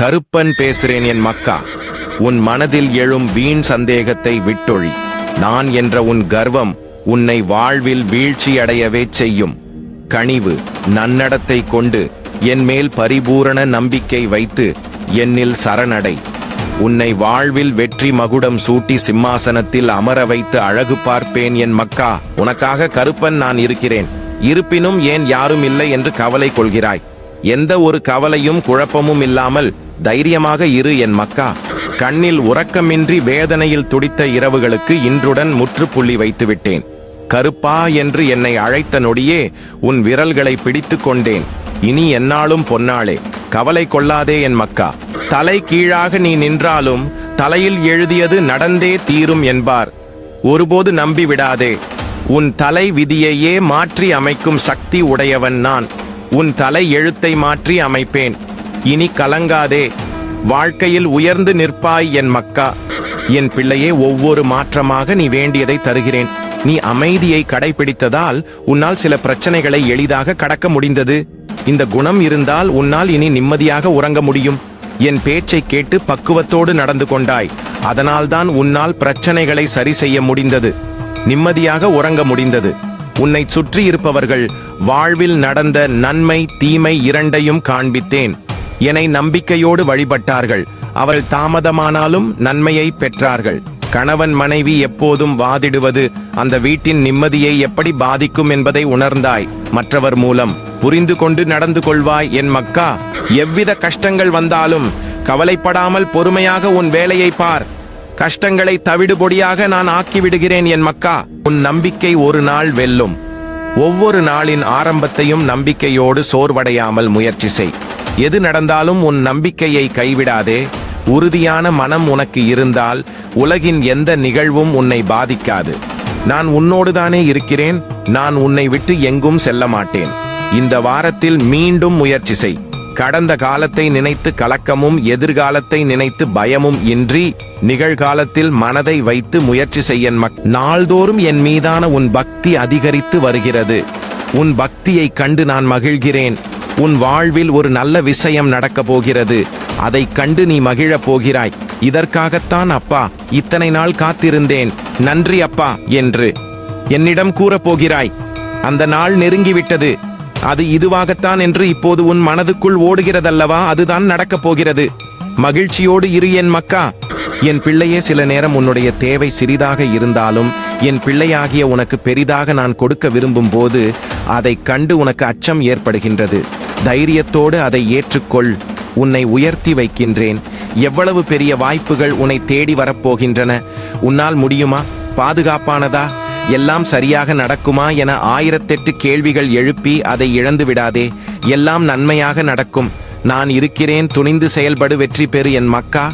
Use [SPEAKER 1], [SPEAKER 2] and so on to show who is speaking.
[SPEAKER 1] கருப்பன் பேசுறேன் என் மக்கா. உன் மனதில் எழும் வீண் சந்தேகத்தை விட்டொழி. நான் என்ற உன் கர்வம் உன்னை வாழ்வில் வீழ்ச்சியடையவே செய்யும். கனிவு நன்னடத்தை கொண்டு என் மேல் பரிபூரண நம்பிக்கை வைத்து என்னில் சரணடை. உன்னை வாழ்வில் வெற்றி மகுடம் சூட்டி சிம்மாசனத்தில் அமர வைத்து அழகு பார்ப்பேன் என் மக்கா. உனக்காக கருப்பன் நான் இருக்கிறேன். இருப்பினும் ஏன் யாரும் இல்லை என்று கவலை கொள்கிறாய். எந்த ஒரு கவலையும் குழப்பமும் இல்லாமல் தைரியமாக இரு என் மக்கா. கண்ணில் உறக்கமின்றி வேதனையில் துடித்த இரவுகளுக்கு இன்றுடன் முற்றுப்புள்ளி வைத்துவிட்டேன். கருப்பா என்று என்னை அழைத்த நொடியே உன் விரல்களை பிடித்து கொண்டேன். இனி என்னாலும் பொன்னாளே. கவலை கொள்ளாதே என் மக்கா. தலை கீழாக நீ நின்றாலும் தலையில் எழுதியது நடந்தே தீரும் என்பார். ஒருபோது நம்பி விடாதே. உன் தலை விதியையே மாற்றி அமைக்கும் சக்தி உடையவன் நான். உன் தலை எழுத்தை மாற்றி அமைப்பேன். இனி கலங்காதே. வாழ்க்கையில் உயர்ந்து நிற்பாய் என் மக்கா. என் பிள்ளையே ஒவ்வொரு மாற்றமாக நீ வேண்டியதை தருகிறேன். நீ அமைதியை கடைபிடித்ததால் உன்னால் சில பிரச்சனைகளை எளிதாக கடக்க முடிந்தது. இந்த குணம் இருந்தால் உன்னால் இனி நிம்மதியாக உறங்க முடியும். என் பேச்சை கேட்டு பக்குவத்தோடு நடந்து கொண்டாய். அதனால்தான் உன்னால் பிரச்சனைகளை சரி செய்ய முடிந்தது. நிம்மதியாக உறங்க முடிந்தது. உன்னை சுற்றி இருப்பவர்கள் வாழ்வில் நடந்த நன்மை தீமை இரண்டையும் காண்பித்தேன். என்னை நம்பிக்கையோடு வழிபட்டார்கள். அவள் தாமதமானாலும் நன்மையை பெற்றார்கள். கணவன் மனைவி எப்போதும் வாதிடுவது அந்த வீட்டின் நிம்மதியை எப்படி பாதிக்கும் என்பதை உணர்ந்தாய். மற்றவர் மூலம் புரிந்து கொண்டு நடந்து கொள்வாய் என் மக்கா. எவ்வித கஷ்டங்கள் வந்தாலும் கவலைப்படாமல் பொறுமையாக உன் வேலையை பார். கஷ்டங்களை தவிடுபொடியாக நான் ஆக்கிவிடுகிறேன் என் மக்கா. உன் நம்பிக்கை ஒரு நாள் வெல்லும். ஒவ்வொரு நாளின் ஆரம்பத்தையும் நம்பிக்கையோடு சோர்வடையாமல் முயற்சி செய். எது நடந்தாலும் உன் நம்பிக்கையை கைவிடாதே. உறுதியான மனம் உனக்கு இருந்தால் உலகின் எந்த நிகழ்வும் உன்னை பாதிக்காது. நான் உன்னோடுதானே இருக்கிறேன் நான் உன்னை விட்டு எங்கும் செல்ல மாட்டேன். இந்த வாரத்தில் மீண்டும் முயற்சி செய். கடந்த காலத்தை நினைத்து கலக்கமும் எதிர்காலத்தை நினைத்து பயமும் இன்றி நிகழ்காலத்தில் மனதை வைத்து முயற்சி செய்ய மக். நாள்தோறும் என் மீதான உன் பக்தி அதிகரித்து வருகிறது. உன் பக்தியை கண்டு நான் மகிழ்கிறேன். உன் வாழ்வில் ஒரு நல்ல விஷயம் நடக்கப் போகிறது. அதைக் கண்டு நீ மகிழப் போகிறாய். இதற்காகத்தான் அப்பா இத்தனை நாள் காத்திருந்தேன். நன்றி அப்பா என்று என்னிடம் கூறப் போகிறாய். அந்த நாள் நெருங்கிவிட்டது. அது இதுவாகத்தான் என்று இப்போது உன் மனதுக்குள் ஓடுகிறதல்லவா? அதுதான் நடக்கப் போகிறது. மகிழ்ச்சியோடு இரு என் மக்கா. என் பிள்ளையே சில நேரம் உன்னுடைய தேவை சிறிதாக இருந்தாலும் என் பிள்ளையாகிய உனக்கு பெரிதாக நான் கொடுக்க விரும்பும் போது அதைக் கண்டு உனக்கு அச்சம் ஏற்படுகின்றது. தைரியத்தோடு அதை ஏற்றுக்கொள். உன்னை உயர்த்தி வைக்கின்றேன். எவ்வளவு பெரிய வாய்ப்புகள் உன்னை தேடி வரப்போகின்றன. உன்னால் முடியுமா? பாதுகாப்பானதா? எல்லாம் சரியாக நடக்குமா என ஆயிரத்தெட்டு கேள்விகள் எழுப்பி அதை இழந்து விடாதே. எல்லாம் நன்மையாக நடக்கும். நான் இருக்கிறேன் துணிந்து செயல்படு வெற்றி பெறு என் மக்கா.